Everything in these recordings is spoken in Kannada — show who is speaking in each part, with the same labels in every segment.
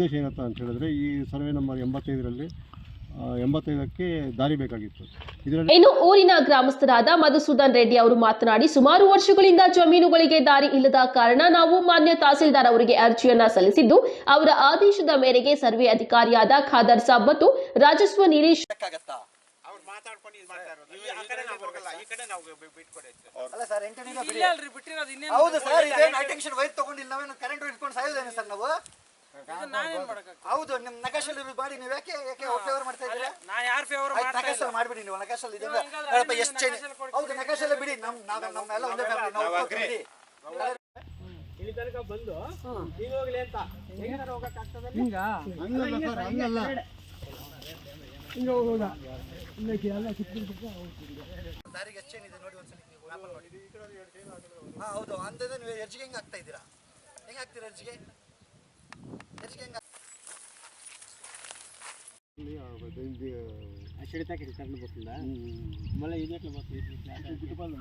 Speaker 1: ಉದ್ದೇಶ ಏನಂತ ಅಂತ ಹೇಳಿದ್ರೆ ಈ ಸರ್ವೆ ನಂಬರ್ ಎಂಬತ್ತೈದರಲ್ಲಿ ಎಂಬತ್ತೈದಕ್ಕೆ ದಾರಿ ಬೇಕಾಗಿತ್ತು. ಇದರಲ್ಲಿ
Speaker 2: ಇನ್ನು ಊರಿನ ಗ್ರಾಮಸ್ಥರಾದ ಮಧುಸೂದನ್ ರೆಡ್ಡಿ ಅವರು ಮಾತನಾಡಿ ಸುಮಾರು ವರ್ಷಗಳಿಂದ ಜಮೀನುಗಳಿಗೆ ದಾರಿ ಇಲ್ಲದ ಕಾರಣ ನಾವು ಮಾನ್ಯ ತಹಸೀಲ್ದಾರ್ ಅವರಿಗೆ ಅರ್ಜಿಯನ್ನ ಸಲ್ಲಿಸಿದ್ದು ಅವರ ಆದೇಶದ ಮೇರೆಗೆ ಸರ್ವೆ ಅಧಿಕಾರಿಯಾದ ಖಾದರ್ ಸಾಬ್ ಮತ್ತು ರಾಜಸ್ವ
Speaker 3: ಅಲ್ರಿ ಬಿಟ್ಟಿರೋದು ಇನ್ನೇನು
Speaker 4: ಹೌದು ಸರ್ ಇದೇನು ಅಟೆನ್ಷನ್ ವೈರ್ ತಗೊಂಡಿಲ್ಲ ನಾವೇನು ಕರೆಂಟ್ ಇಟ್ಕೊಂಡು ಸಾಯೋದೇನೆ ಸರ್ ನಾವು? ಹೌದು ನಿಮ್ ನಕಾಶಲ್ಲಿ ಇರೋದು ಮಾಡಿ ನೀವು ಯಾಕೆ ಯಾಕೆ ಫೇವರ್ ಮಾಡ್ತಾ ಇದ್ದೀರಾ?
Speaker 3: ನಾ ಯಾರ ಫೇವರ್
Speaker 4: ನಕಾಶಲ್ಲಿ ಮಾಡ್ಬಿಡಿ ನೀವು ನಕಾಶಲ್ಲಿ ಎಷ್ಟು
Speaker 3: ಚೇಂಜ್
Speaker 4: ಹೌದು ನಕಾಶಲ್ಲಿ ಬಿಡಿ ನಮ್ ನಾವ್ ನಮ್ಮೆಲ್ಲ ಒಂದೇ ಫ್ಯಾಮಿಲಿ ನಾವು.
Speaker 3: ಇಲ್ಲಿ ತನಕ ಬಂದು ಈಗ ಹೋಗ್ಲಿ ಅಂತ. ಹೆಂಗಾರ ಹೋಗಕ್ಕಾಗ್ತದೆ
Speaker 1: ಹಂಗಲ್ಲ ಸರ್ ಹಂಗಲ್ಲ.
Speaker 4: ದಾರಿಗೆ ಎಷ್ಟು ಚೈನ್ ಇದೆ ನೋಡಿ ಒಂದ್ಸಲಿ ನೀವು ನೋಡಿ ಹಾ ಹೌದು ನೀವು ಹೆಂಗ್ ಆಗ್ತಾ ಇದ್ದೀರಾ? ಹೆಂಗ್ ಆಗ್ತೀರಾ షిడతా కింద కరెంట్ పోతుందా
Speaker 3: మళ్ళీ ఇది ఎట్లా పోతుంది గుట్టుపాలు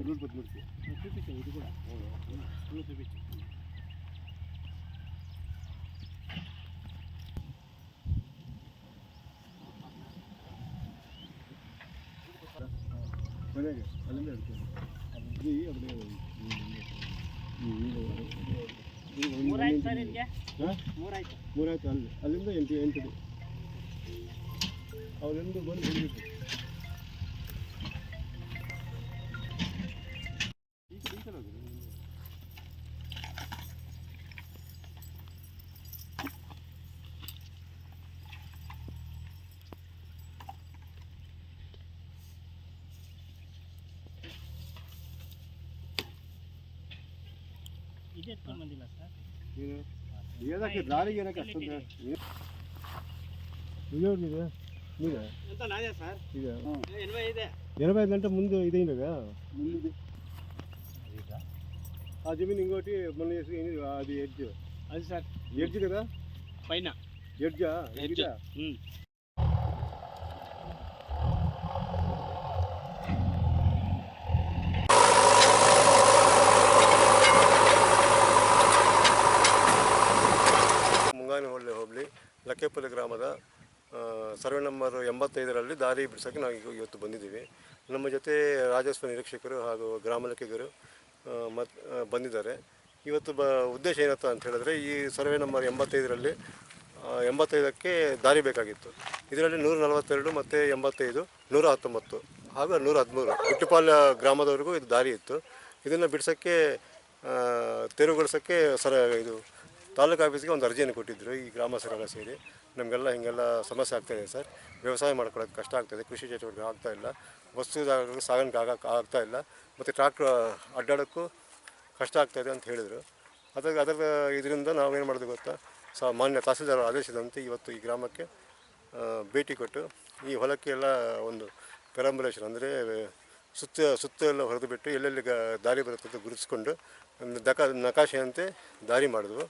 Speaker 1: రూట్ పోతుంది చూపించాం ఇది కూడా చూపించాం
Speaker 3: అలాగే అలాగే అది
Speaker 1: అదే
Speaker 3: ಮೂರಾಯ್ತು.
Speaker 1: ಮೂರಾಯ್ತು ಅಲ್ಲಿ ಅಲ್ಲಿಂದ ಎಂಟು ಎಂಟು ಅವರೆಂದು ಬಂದು ಬಂದಿದ್ರು.
Speaker 3: ಇದೆ ಎತ್ಕೊಂಡು ಬಂದಿಲ್ಲ ಸರ್? ఏదో దారి కష్టం
Speaker 1: వస్తుందా
Speaker 3: ఇది. నీదే
Speaker 1: ఎనభై ఐదు. అంటే ముందు ఇదైనగా ముందు ఆ జమీన్ ఇంకోటి మొన్న అది ఎడ్జ్.
Speaker 3: అది సార్.
Speaker 1: ఎడ్జ్ కదా?
Speaker 3: పైన.
Speaker 1: ఎడ్జా? ఎడ్జా. ಲಕ್ಕೇಪಲ್ಲಿ ಗ್ರಾಮದ ಸರ್ವೆ ನಂಬರ್ ಎಂಬತ್ತೈದರಲ್ಲಿ ದಾರಿ ಬಿಡಿಸೋಕ್ಕೆ ನಾವು ಈಗ ಇವತ್ತು ಬಂದಿದ್ದೀವಿ. ನಮ್ಮ ಜೊತೆ ರಾಜಸ್ವ ನಿರೀಕ್ಷಕರು ಹಾಗೂ ಗ್ರಾಮ ಲೆಕ್ಕಿಗರು ಮತ್ತು ಬಂದಿದ್ದಾರೆ. ಇವತ್ತು ಬ, ಉದ್ದೇಶ ಏನತ್ತ ಅಂತ ಹೇಳಿದ್ರೆ ಈ ಸರ್ವೆ ನಂಬರ್ ಎಂಬತ್ತೈದರಲ್ಲಿ ಎಂಬತ್ತೈದಕ್ಕೆ ದಾರಿ ಬೇಕಾಗಿತ್ತು. ಇದರಲ್ಲಿ ನೂರ ನಲವತ್ತೆರಡು ಮತ್ತು ಎಂಬತ್ತೈದು, ನೂರ ಹತ್ತೊಂಬತ್ತು ಹಾಗೂ ನೂರ ಹದಿಮೂರು ಹುಟ್ಟುಪಾಲ ಗ್ರಾಮದವರೆಗೂ ಇದು ದಾರಿ ಇತ್ತು. ಇದನ್ನು ಬಿಡಿಸೋಕ್ಕೆ ತೆರವುಗೊಳಿಸೋಕ್ಕೆ ಸರ, ಇದು ತಾಲೂಕು ಆಫೀಸ್ಗೆ ಒಂದು ಅರ್ಜಿಯನ್ನು ಕೊಟ್ಟಿದ್ದರು ಈ ಗ್ರಾಮಸ್ಥರೆಲ್ಲ ಸೇರಿ. ನಮಗೆಲ್ಲ ಹೀಗೆಲ್ಲ ಸಮಸ್ಯೆ ಆಗ್ತಾಯಿದೆ ಸರ್. ವ್ಯವಸಾಯ ಮಾಡ್ಕೊಳ್ಳೋಕೆ ಕಷ್ಟ ಆಗ್ತಾಯಿದೆ ಕೃಷಿ ಚಟುವಟಿಕೆ ಆಗ್ತಾ ಇಲ್ಲ, ವಸ್ತು ಸಾಗಾಣಿಕೆ ಆಗ, ಆಗ್ತಾ ಇಲ್ಲ, ಮತ್ತು ಟ್ರಾಕ್ಟ್ರ್ ಅಡ್ಡಾಡೋಕ್ಕೂ ಕಷ್ಟ ಆಗ್ತಾಯಿದೆ ಅಂತ ಹೇಳಿದರು. ಅದಕ್ಕೆ ಅದರ ಇದರಿಂದ ನಾವೇನು ಮಾಡೋದು ಗೊತ್ತಾ? ಸ, ಮಾನ್ಯ ತಹಸೀಲ್ದಾರ್ ಆದೇಶದಂತೆ ಇವತ್ತು ಈ ಗ್ರಾಮಕ್ಕೆ ಭೇಟಿ ಕೊಟ್ಟು ಈ ಹೊಲಕ್ಕೆ ಎಲ್ಲ ಒಂದು ಪೆರಂಬುಲೇಷನ್ ಅಂದರೆ, ಸುತ್ತ ಸುತ್ತ ಎಲ್ಲ ಹೊರದು ಬಿಟ್ಟು ಎಲ್ಲೆಲ್ಲಿ ದಾರಿ ಬರುತ್ತೆ ಗುರುತಿಸ್ಕೊಂಡು ದಕ ನಕಾಶೆಯಂತೆ ದಾರಿ ಮಾಡಿದ್ವು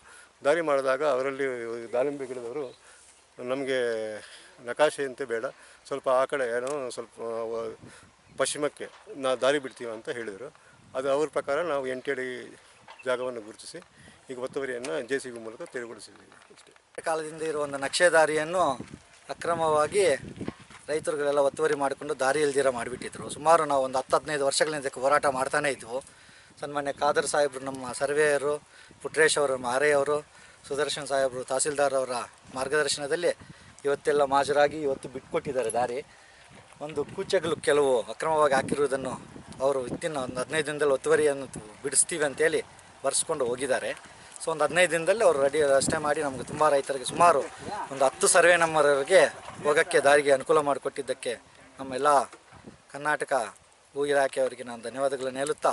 Speaker 1: ದಾರಿ ಮಾಡಿದಾಗ ಅವರಲ್ಲಿ ದಾಳಿಂಬೆ ಗಿಡದವರು ನಮಗೆ ನಕಾಶೆಯಂತೆ ಬೇಡ. ಸ್ವಲ್ಪ ಆ ಕಡೆ ಏನೋ ಸ್ವಲ್ಪ ಪಶ್ಚಿಮಕ್ಕೆ ನಾ ದಾರಿ ಬಿಡ್ತೀವಿ ಅಂತ ಹೇಳಿದರು. ಅದು ಅವ್ರ ಪ್ರಕಾರ ನಾವು ಎಂಟಡಿ ಜಾಗವನ್ನು ಗುರುತಿಸಿ, ಈಗ ಒತ್ತುವರಿಯನ್ನು ಜೆ ಸಿ ಬಿ ಮೂಲಕ ತೆರವುಗೊಳಿಸಿದ್ದೀವಿ ಅಷ್ಟೇ.
Speaker 4: ಕಾಲದಿಂದ ಇರುವ ಒಂದು ನಕ್ಷೆದಾರಿಯನ್ನು ಅಕ್ರಮವಾಗಿ ರೈತರುಗಳೆಲ್ಲ ಒತ್ತುವರಿ ಮಾಡಿಕೊಂಡು ದಾರಿ ಇಲ್ದಿರ ಮಾಡಿಬಿಟ್ಟಿದ್ರು. ಸುಮಾರು ನಾವು ಒಂದು ಹತ್ತು ಹದಿನೈದು ವರ್ಷಗಳಿಂದ ಹೋರಾಟ ಮಾಡ್ತಾನೇ ಇದ್ವು. ಸನ್ಮಾನ್ಯ ಖಾದರ್ ಸಾಹೇಬರು, ನಮ್ಮ ಸರ್ವೇಯರು ಪುಟ್ರೇಶ್ ಅವರು ಮಾರೆಯವರು ಸುದರ್ಶನ್ ಸಾಹೇಬರು ತಹಸೀಲ್ದಾರ್ ಅವರ ಮಾರ್ಗದರ್ಶನದಲ್ಲಿ ಇವತ್ತೆಲ್ಲ ಮಾಜರಾಗಿ ಇವತ್ತು ಬಿಟ್ಕೊಟ್ಟಿದ್ದಾರೆ ದಾರಿ. ಒಂದು ಕೂಚೆಗಳು ಕೆಲವು ಅಕ್ರಮವಾಗಿ ಹಾಕಿರುವುದನ್ನು ಅವರು ಇತ್ತಿನ ಒಂದು ಹದಿನೈದು ದಿನದಲ್ಲಿ ಒತ್ತುವರಿಯನ್ನು ಬಿಡಿಸ್ತೀವಿ ಅಂತೇಳಿ ಬರೆಸ್ಕೊಂಡು ಹೋಗಿದ್ದಾರೆ. ಸೊ ಒಂದು ಹದಿನೈದು ದಿನದಲ್ಲಿ ಅವರು ರೆಡಿ ರಚನೆ ಮಾಡಿ ನಮಗೆ ತುಂಬ ರೈತರಿಗೆ ಸುಮಾರು ಒಂದು ಹತ್ತು ಸರ್ವೆ ನಂಬರವರಿಗೆ ಹೋಗೋಕ್ಕೆ ದಾರಿಗೆ ಅನುಕೂಲ ಮಾಡಿಕೊಟ್ಟಿದ್ದಕ್ಕೆ ನಮ್ಮೆಲ್ಲ ಕರ್ನಾಟಕ ಭೂ ಇಲಾಖೆಯವರಿಗೆ ನಾನು ಧನ್ಯವಾದಗಳನ್ನು ಹೇಳುತ್ತಾ